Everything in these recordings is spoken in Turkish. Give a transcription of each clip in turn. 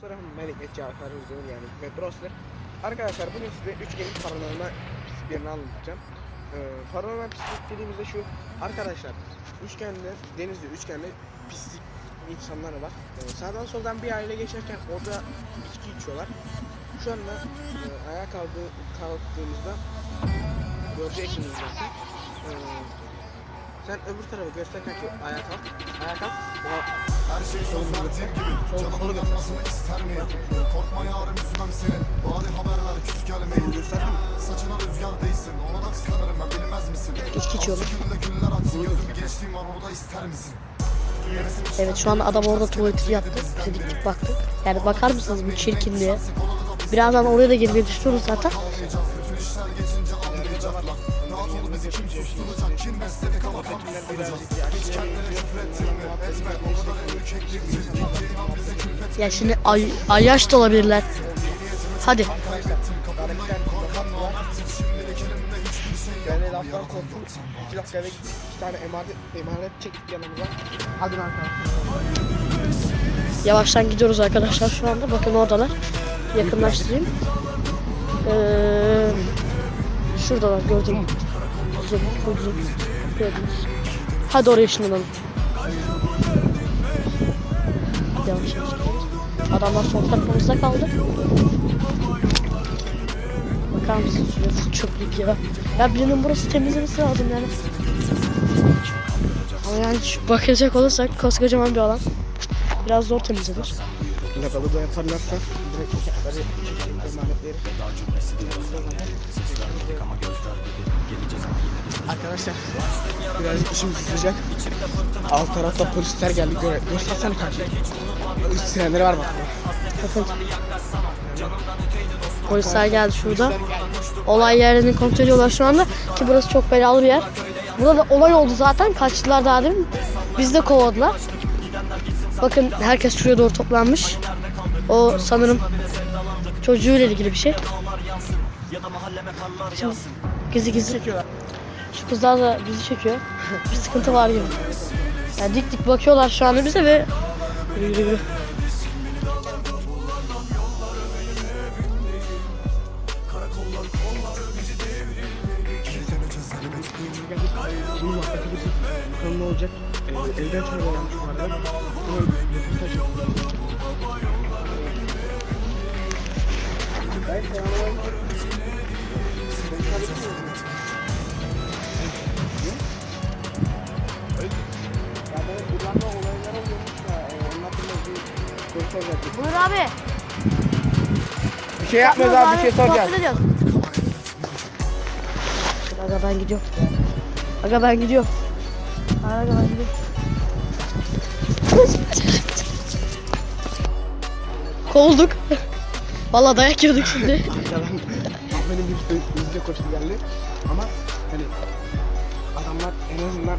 Sonra Melek Cafer Uzun yani ve Brosler. Arkadaşlar bugün size üçgenin paranormal pisliklerini anlatacağım. Ee, paranormal pislik dediğimizde şu arkadaşlar üçgende denizde üçgende pislik insanlar var. Ee, sağdan soldan bir aile geçerken orada içki içiyorlar. Şu anda e, ayağa kaldı, kalktığımızda göreceksiniz zaten. Ee, sen öbür tarafı göster kanki ayağa kalk. Ayağa kalk. Her şey söz verdiğim gibi Canımın yanmasını ister miyim? Korkma yarım üzmem seni Bari haberler küs gelmeyin? Saçına rüzgar değsin Ona da kıskanırım ben bilmez misin? İçki. Az şekilde güller atsın Gözüm bir gençliğim var orada ister misin? Evet şu an adam orada tuvaletini yaptı. Bize diktik baktık. Yani bakar mısınız bu çirkinliğe? Birazdan oraya da girmeyi düşünüyoruz zaten. Rahat ol bizi kim susturacak Kim besledik ama kan kusturacağız Hiç kendine küfür ettirme Etme o kadar ürkeklik Gittiğin an bize külfet Ya şimdi ay, ay yaş da olabilirler. Hadi. Yani laftan korktum. İki dakikada gittik. İki tane emanet, emanet çektik yanımıza. Hadi arkadaşlar. Yavaştan gidiyoruz arkadaşlar şu anda. Bakın oradalar. Yakınlaştırayım. Ee, şuradalar gördün full zoom. Gördünüz. Hadi oraya ışınlanalım. Yavaş yavaş. Adamlar sol tarafımızda kaldı. Bakar mısınız şuraya full çöplük ya. Ya birinin burası temizlemesi lazım yani. Ama yani şu bakacak olursak koskocaman bir alan. Biraz zor temizlenir. Lavaboda da yaparlarsa direkt çekecekleri emanetleri. Arkadaşlar birazcık işimiz sıcak. Alt tarafta polisler geldi. Göre göstersene kanka. Sirenleri var bak. Polisler geldi şurada. Olay yerini kontrol ediyorlar şu anda. Ki burası çok belalı bir yer. Burada da olay oldu zaten. Kaçtılar daha demin. Biz de kovaladılar. Bakın herkes şuraya doğru toplanmış. O sanırım çocuğuyla ilgili bir şey. Şimdi gizli gizli. Şu kızlar da bizi çekiyor. Bir sıkıntı var gibi. Yani dik dik bakıyorlar şu anda bize ve yürü yürü yürü. Olacak. Ee, evden çorba almış bu arada. Ama röportaj yok. Ben Ya soracaktık. Buyur abi. Bir şey yapmıyoruz abi bir şey soracağız. Aga ben gidiyorum. Aga ben gidiyorum. Aga ben gidiyorum. Kovulduk. Vallahi dayak yiyorduk şimdi. Yalan. Benim bir hızlıca koştu geldi. Ama hani adamlar en azından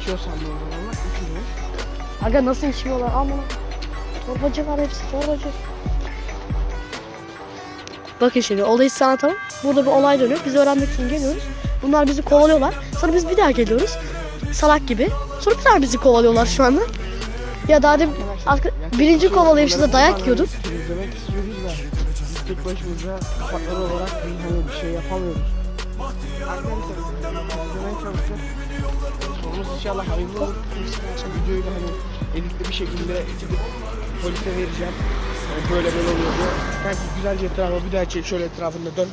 içiyor sandım adamlar. İçmiyor. Aga nasıl içmiyorlar aman. Torbacı var hepsi torbacı. Bakın şimdi olayı size anlatalım. Burada bir olay dönüyor. Biz öğrenmek için geliyoruz. Bunlar bizi kovalıyorlar. Sonra biz bir daha geliyoruz. Salak gibi. Sonra bir daha bizi kovalıyorlar şu anda. Ya daha demin arka- birinci kovalayışında dayak yiyorduk. Temizlemek istiyoruz da biz tek başımıza kapaklar olarak bir, hani bir şey yapamıyoruz. Arkadaşlar çalışacağız. Sonumuz inşallah hayırlı olur. Videoyu da hani editli bir şekilde gidip polise vereceğim. Yani böyle böyle oluyor diye. Belki güzelce etrafa bir daha çek şöyle etrafında dön.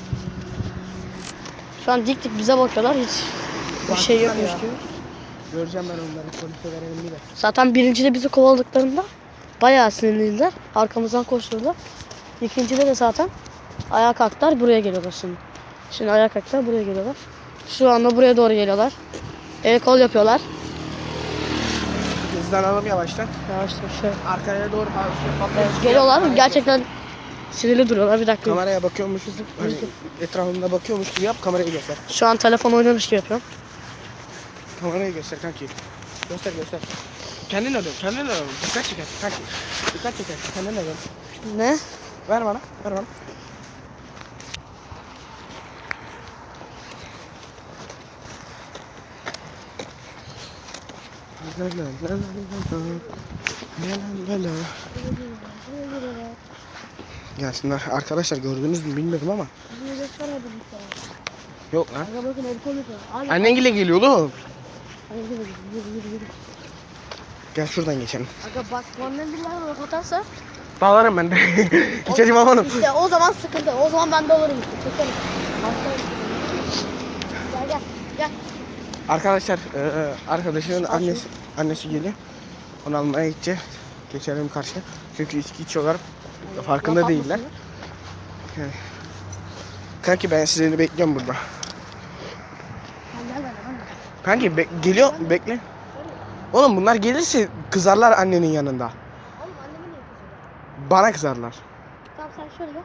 Şu an dik dik bize bakıyorlar. Hiç bir şey yokmuş ya. Göreceğim ben onları polise verelim bir de. Zaten birincide bizi kovaladıklarında bayağı sinirliydiler. Arkamızdan koşturdular. İkincide de zaten ayağa kalktılar buraya geliyorlar şimdi. Şimdi ayağa kalktılar buraya geliyorlar. Şu anda buraya doğru geliyorlar. El kol yapıyorlar. Hızlanalım yavaştan. Yavaştan şöyle. Arkaya doğru hafif Evet, geliyorlar. Gerçekten sinirli duruyorlar. Bir dakika. Kameraya bakıyormuşuz. Hani etrafında bakıyormuş gibi yap kamerayı göster. Şu an telefon oynamış gibi yapıyorum. Kamerayı göster kanki. Göster göster. Kendin dön, kendin dön. Dikkat çeker kanki. Dikkat çeker. Kendin dön. Ne? Ver bana, ver bana. La la la la la la. La la. Gelsinler. Arkadaşlar gördünüz mü bilmiyorum ama. Bir. Yok lan. Annengile geliyor oğlum. Gel şuradan geçelim. Aga bak mandalinalar bak atarsa. Bağlarım ben de. Geçeceğim amanım. İşte o zaman sıkıntı. O zaman ben de olurum işte. Çekelim. Arkadaşlar eee, arkadaşının annesi annesi geliyor. Onu almaya gideceğiz. Geçelim karşıya. Çünkü içki içiyorlar. Farkında değiller. atmasınlar. Kanki ben sizleri bekliyorum burada. Kanki be- geliyor bekle. Oğlum bunlar gelirse kızarlar annenin yanında. Bana kızarlar. Tamam sen şöyle gel.